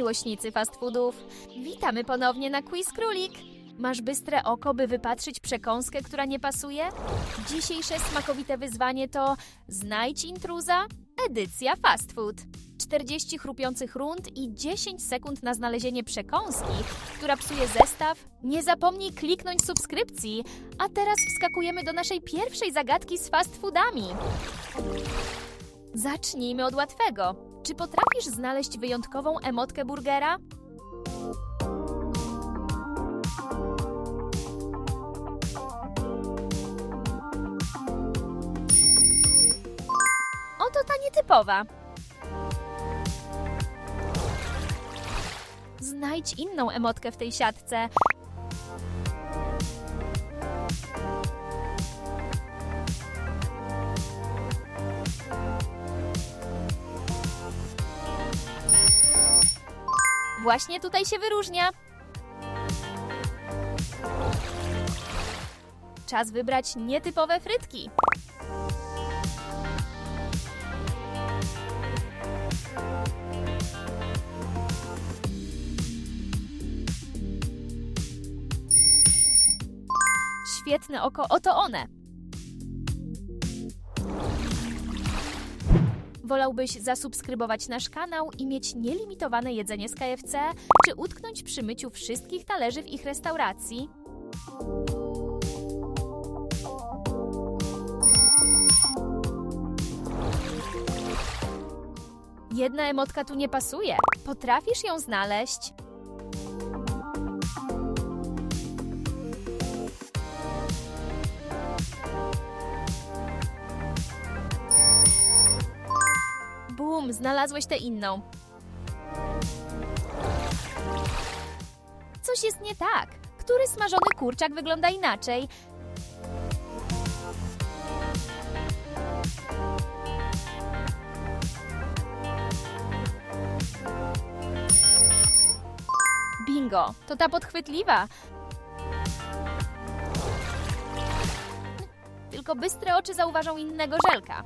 miłośnicy fast foodów! Witamy ponownie na Quiz Królik! Masz bystre oko, by wypatrzyć przekąskę, która nie pasuje? Dzisiejsze smakowite wyzwanie to Znajdź intruza, edycja fast food. 40 chrupiących rund i 10 sekund na znalezienie przekąski, która psuje zestaw. Nie zapomnij kliknąć subskrypcji. A teraz wskakujemy do naszej pierwszej zagadki z fast foodami. Zacznijmy od łatwego. Czy potrafisz znaleźć wyjątkową emotkę burgera? Oto ta nietypowa. Znajdź inną emotkę w tej siatce. Właśnie tutaj się wyróżnia. Czas wybrać nietypowe frytki. Świetne oko, oto one. Wolałbyś zasubskrybować nasz kanał i mieć nielimitowane jedzenie z KFC, czy utknąć przy myciu wszystkich talerzy w ich restauracji? Jedna emotka tu nie pasuje. Potrafisz ją znaleźć? Bum, znalazłeś tę inną. Coś jest nie tak. Który smażony kurczak wygląda inaczej? Bingo, to ta podchwytliwa. Tylko bystre oczy zauważą innego żelka.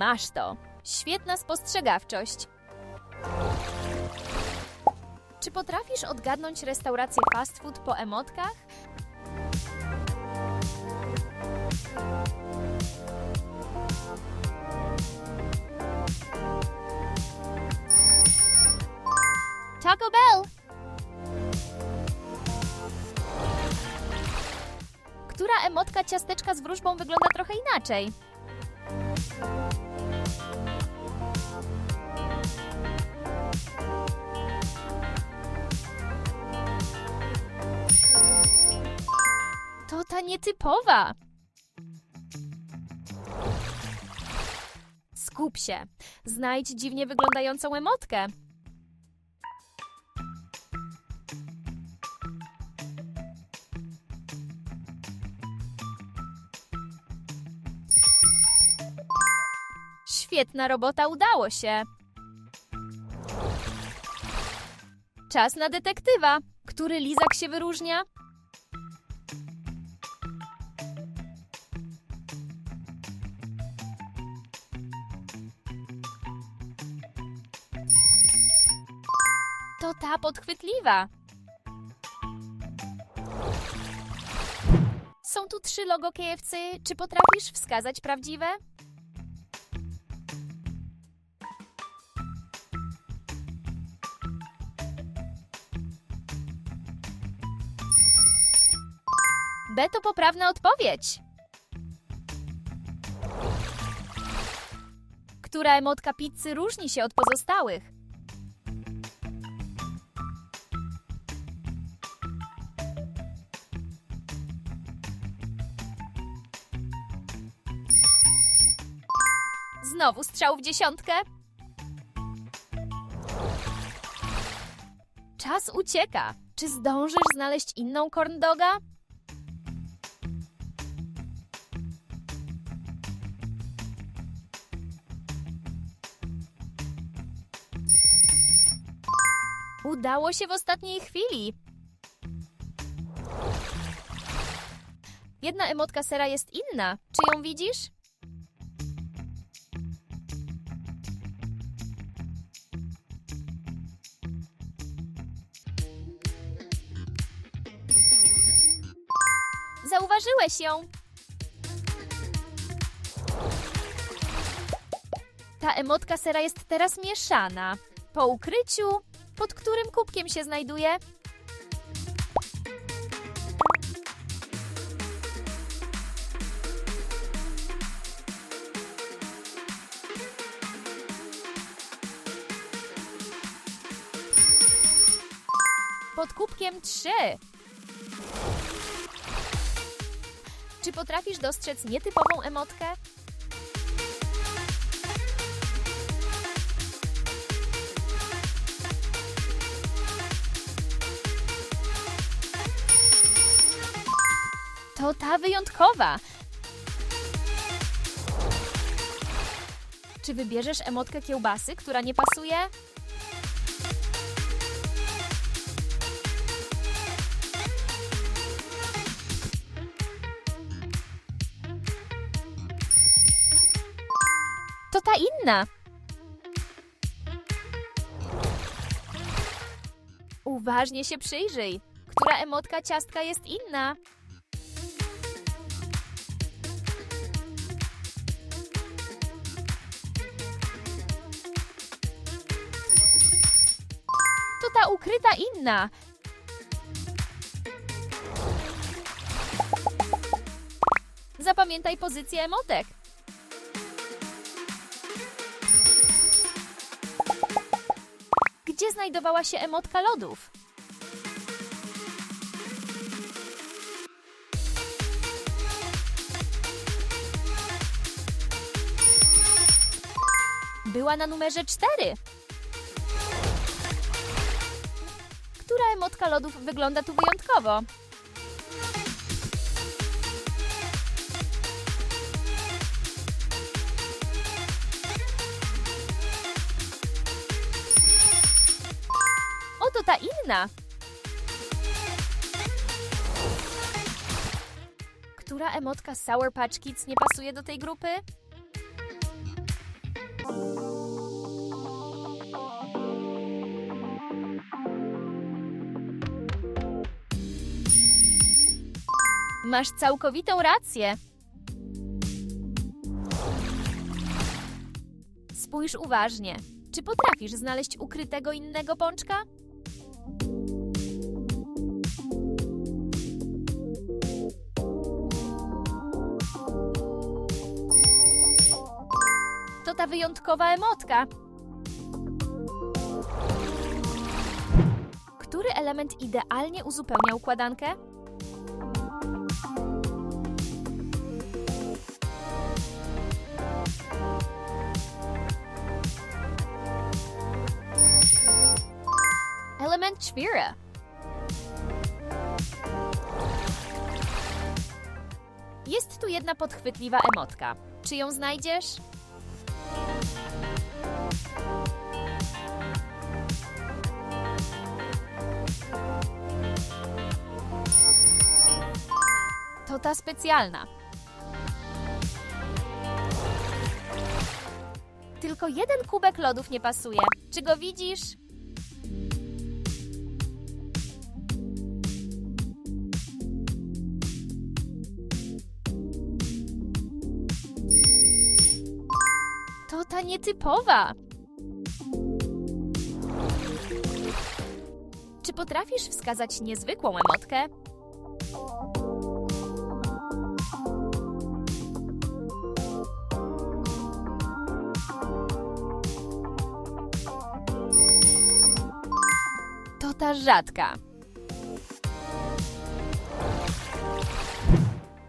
Masz to. Świetna spostrzegawczość. Czy potrafisz odgadnąć restaurację fast food po emotkach? Taco Bell! Która emotka ciasteczka z wróżbą wygląda trochę inaczej? Nietypowa. Skup się. Znajdź dziwnie wyglądającą emotkę. Świetna robota, udało się. Czas na detektywa. Który lizak się wyróżnia? To ta podchwytliwa. Są tu trzy logo KFC. Czy potrafisz wskazać prawdziwe? B to poprawna odpowiedź. Która emotka pizzy różni się od pozostałych? Znowu strzał w dziesiątkę. Czas ucieka. Czy zdążysz znaleźć inną corn doga? Udało się w ostatniej chwili. Jedna emotka sera jest inna. Czy ją widzisz? Zauważyłeś ją. Ta emotka sera jest teraz mieszana. Po ukryciu, pod którym kubkiem się znajduje? Pod kubkiem 3. Czy potrafisz dostrzec nietypową emotkę? To ta wyjątkowa. Czy wybierzesz emotkę kiełbasy, która nie pasuje? To ta inna. Uważnie się przyjrzyj. Która emotka ciastka jest inna? To ta ukryta inna. Zapamiętaj pozycję emotek. Znajdowała się emotka lodów? Była na numerze 4. Która emotka lodów wygląda tu wyjątkowo? Inna. Która emotka Sour Patch Kids nie pasuje do tej grupy? Masz całkowitą rację. Spójrz uważnie. Czy potrafisz znaleźć ukrytego innego pączka? Wyjątkowa emotka. Który element idealnie uzupełnia układankę? Element ćwira. Jest tu jedna podchwytliwa emotka. Czy ją znajdziesz? To ta specjalna. Tylko jeden kubek lodów nie pasuje. Czy go widzisz? To ta nietypowa. Czy potrafisz wskazać niezwykłą emotkę? To ta rzadka.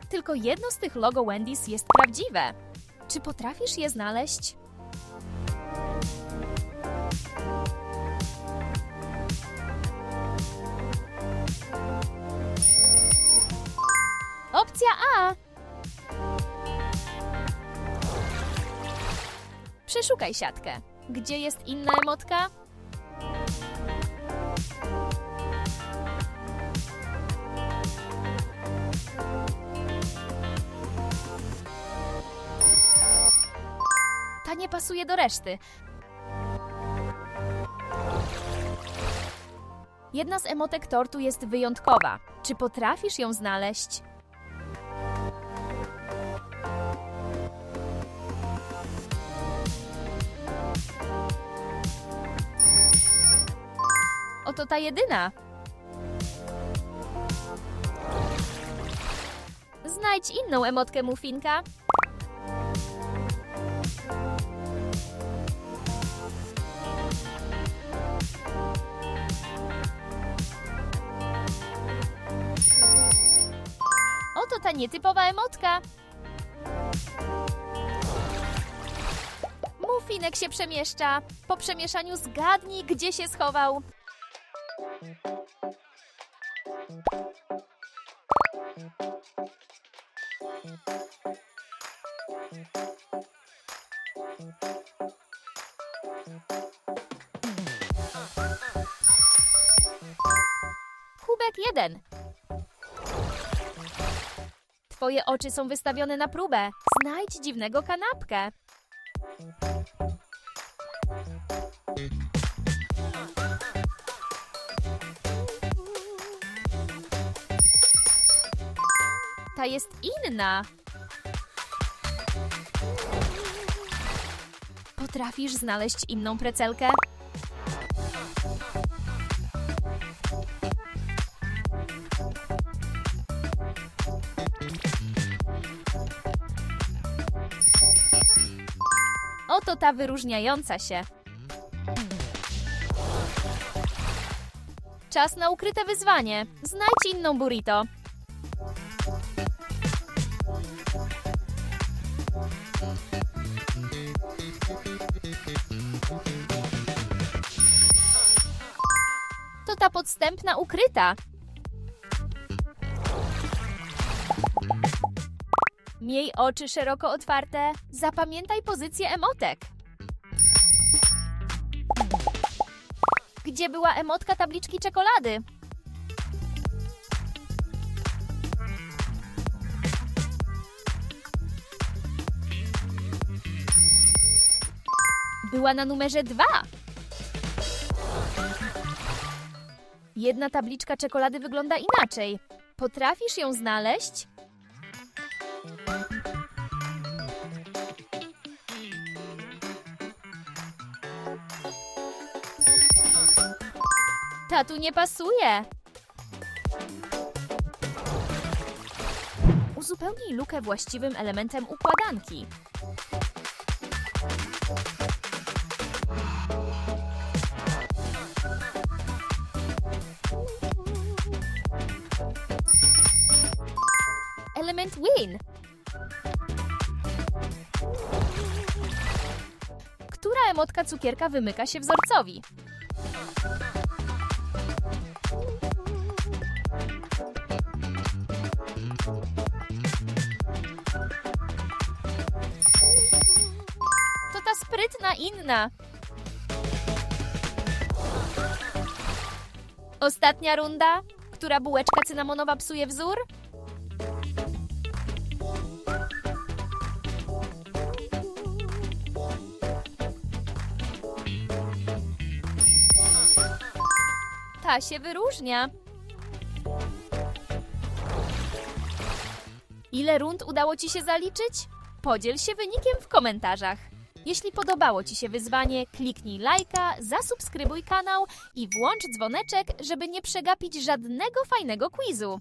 Tylko jedno z tych logo Wendy's jest prawdziwe. Czy potrafisz je znaleźć? Opcja A. Przeszukaj siatkę. Gdzie jest inna emotka? Pasuje do reszty. Jedna z emotek tortu jest wyjątkowa. Czy potrafisz ją znaleźć? Oto ta jedyna. Znajdź inną emotkę mufinka. Ta nietypowa emotka. Mufinek się przemieszcza. Po przemieszaniu zgadnij, gdzie się schował. Kubek jeden. Twoje oczy są wystawione na próbę. Znajdź dziwnego kanapkę. Ta jest inna. Potrafisz znaleźć inną precelkę? Oto ta wyróżniająca się. Czas na ukryte wyzwanie. Znajdź inną burrito. To ta podstępna ukryta. Miej oczy szeroko otwarte. Zapamiętaj pozycję emotek. Gdzie była emotka tabliczki czekolady? Była na numerze dwa. Jedna tabliczka czekolady wygląda inaczej. Potrafisz ją znaleźć? Ta tu nie pasuje. Uzupełnij lukę właściwym elementem układanki. Element win. Która emotka cukierka wymyka się wzorcowi? Inna. Ostatnia runda. Która bułeczka cynamonowa psuje wzór? Ta się wyróżnia. Ile rund udało Ci się zaliczyć? Podziel się wynikiem w komentarzach. Jeśli podobało Ci się wyzwanie, kliknij lajka, zasubskrybuj kanał i włącz dzwoneczek, żeby nie przegapić żadnego fajnego quizu.